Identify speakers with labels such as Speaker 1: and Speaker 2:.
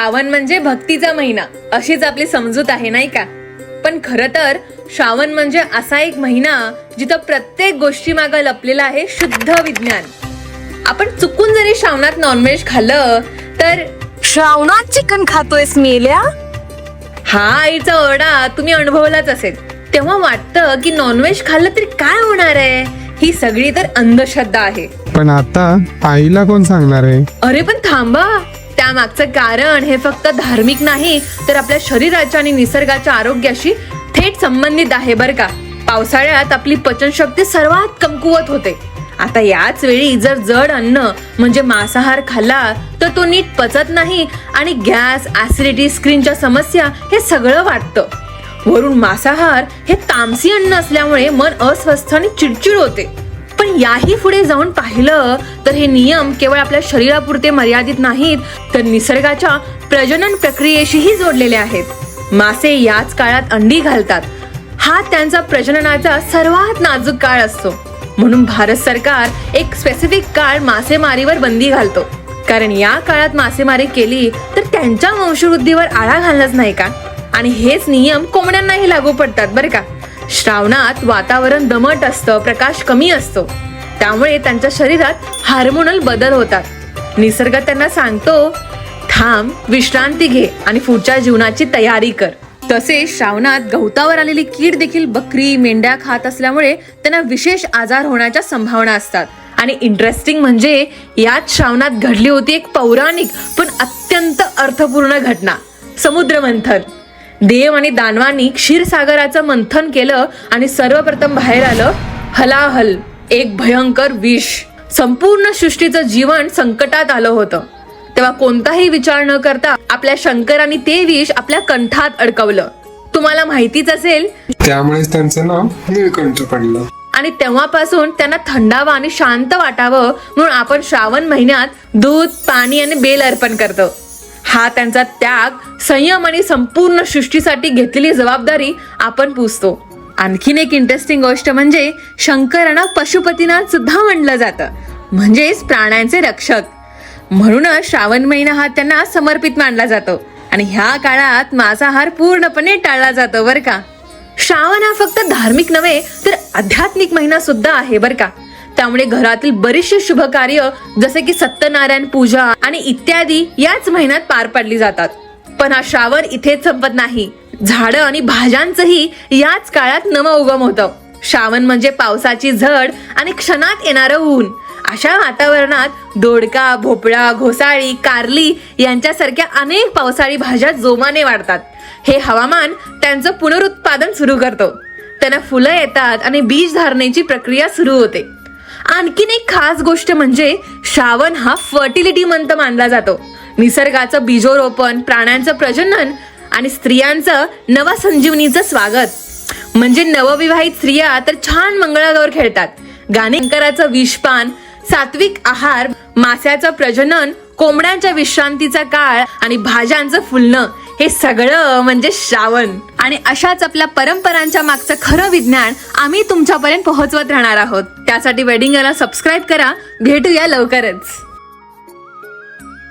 Speaker 1: श्रावण म्हणजे भक्तीचा महिना अशीच आपली समजूत आहे नाही का? पण खर तर श्रावण म्हणजे असा एक महिना जिथं प्रत्येक गोष्टी मागे लपलेला आहे शुद्ध विज्ञान. आपण चुकून जरी श्रावणात नॉनव्हेज खाल्लं तर
Speaker 2: श्रावणात चिकन खातोयस मेल्या?
Speaker 1: हा आईचा ओरडा तुम्ही अनुभवलाच असेल. तेव्हा वाटतं की नॉनव्हेज खाल्लं तरी काय होणार आहे? ही सगळी तर अंधश्रद्धा आहे.
Speaker 3: पण आता आईला कोण सांगणार आहे?
Speaker 1: अरे पण थांबा. त्यामागचं कारण हे फक्त धार्मिक नाही तर आपल्या शरीराच्या आणि निसर्गाच्या आरोग्याशी थेट संबंधित आहे बरं का. पावसाळ्यात आपली पचनशक्ती सर्वात कमकुवत होते. आता याच वेळी जर जड अन्न म्हणजे मांसाहार खाल्ला तर तो नीट पचत नाही आणि गॅस ऍसिडिटी स्क्रीनच्या समस्या हे सगळं वाटतं. वरून मांसाहार हे तामसी अन्न असल्यामुळे मन अस्वस्थ आणि चिडचिड होते. पण याही पुढे जाऊन पाहिलं तर हे नियम केवळ आपल्या शरीरापुरते मर्यादित नाहीत तर निसर्गाच्या प्रजनन प्रक्रियेशीही जोडलेले आहेत. मासे याच काळात अंडी घालतात. हा त्यांचा प्रजननाचा सर्वात नाजूक काळ असतो. म्हणून भारत सरकार एक स्पेसिफिक काळ मासेमारीवर बंदी घालतो. कारण या काळात मासेमारी केली तर त्यांच्या वंशवृद्धीवर आळा घालणंच नाही का? आणि हेच नियम कोंबड्यांनाही लागू पडतात बरं का? श्रावणात वातावरण दमट असतं प्रकाश कमी असतो. त्यामुळे त्यांच्या शरीरात हार्मोनल बदल होतात. निसर्ग त्यांना सांगतो थांब विश्रांती घे आणि पुढच्या जीवनाची तयारी कर. तसे श्रावणात गवतावर आलेली कीड देखील बकरी मेंढ्या खात असल्यामुळे त्यांना विशेष आजार होण्याच्या संभावना असतात. आणि इंटरेस्टिंग म्हणजे याच श्रावणात घडली होती एक पौराणिक पण अत्यंत अर्थपूर्ण घटना समुद्र मंथन देव आणि दानवांनी क्षीरसागराचं मंथन केलं आणि सर्वप्रथम बाहेर आलं. हलाहल एक भयंकर विष. संपूर्ण सृष्टीचं जीवन संकटात आलं होतं. तेव्हा कोणताही विचार न करता आपल्या शंकरांनी ते विष आपल्या कंठात अडकवलं. तुम्हाला माहितीच असेल
Speaker 3: त्यामुळेच त्यांचं नाव निळकंठ पडलं.
Speaker 1: आणि तेव्हापासून त्यांना थंडावा आणि शांत वाटावं म्हणून आपण श्रावण महिन्यात दूध पाणी आणि बेल अर्पण करतो. हा त्यांचा त्याग संयम आणि संपूर्ण सृष्टीसाठी घेतलेली जबाबदारी आपण पुजतो आणखीन एक इंटरेस्टिंग गोष्ट म्हणजे शंकरांना पशुपतीनाथ सुद्धा म्हणलं जातं. म्हणजेच प्राण्यांचे रक्षक. म्हणूनच श्रावण महिना हा त्यांना समर्पित मानला जातो. आणि ह्या काळात मांसाहार पूर्णपणे टाळला जातो बरं का. श्रावण हा फक्त धार्मिक नव्हे तर आध्यात्मिक महिना सुद्धा आहे बर का. त्यामुळे घरातील बरीचशी शुभ कार्य जसे की सत्यनारायण पूजा आणि इत्यादी याच महिन्यात पार पडली जातात. पण हा श्रावण इथेच संपत नाही. झाडं आणि भाज्यांचंही याच काळात नवं उगम होतं. श्रावण म्हणजे पावसाची झड आणि क्षणात येणारं ऊन. अशा वातावरणात दोडका भोपळा घोसाळी कारली यांच्यासारख्या अनेक पावसाळी भाज्या जोमाने वाढतात. हे हवामान त्यांचं पुनरुत्पादन सुरू करतो. त्यांना फुलं येतात आणि बीज धारणेची प्रक्रिया सुरू होते. आणखीन एक खास गोष्ट म्हणजे श्रावण हा फर्टिलिटी मंथ मानला जातो. निसर्गाचं बीजोरोपण प्राण्यांचं प्रजनन आणि स्त्रियांचं नवा संजीवनीचं स्वागत. म्हणजे नवविवाहित स्त्रिया तर छान मंगळागौर खेळतात. गाणेकराचं विषपान सात्विक आहार मास्याचं प्रजनन कोंबड्यांच्या विश्रांतीचा काळ आणि भाज्यांचं फुलणं हे सगळं म्हणजे श्रावण. आणि अशाच आपल्या परंपरांच्या मागचं खरं विज्ञान आम्ही तुमच्यापर्यंत पोहोचवत राहणार आहोत. त्यासाठी वेडिंग सबस्क्राईब करा. भेटूया लवकरच.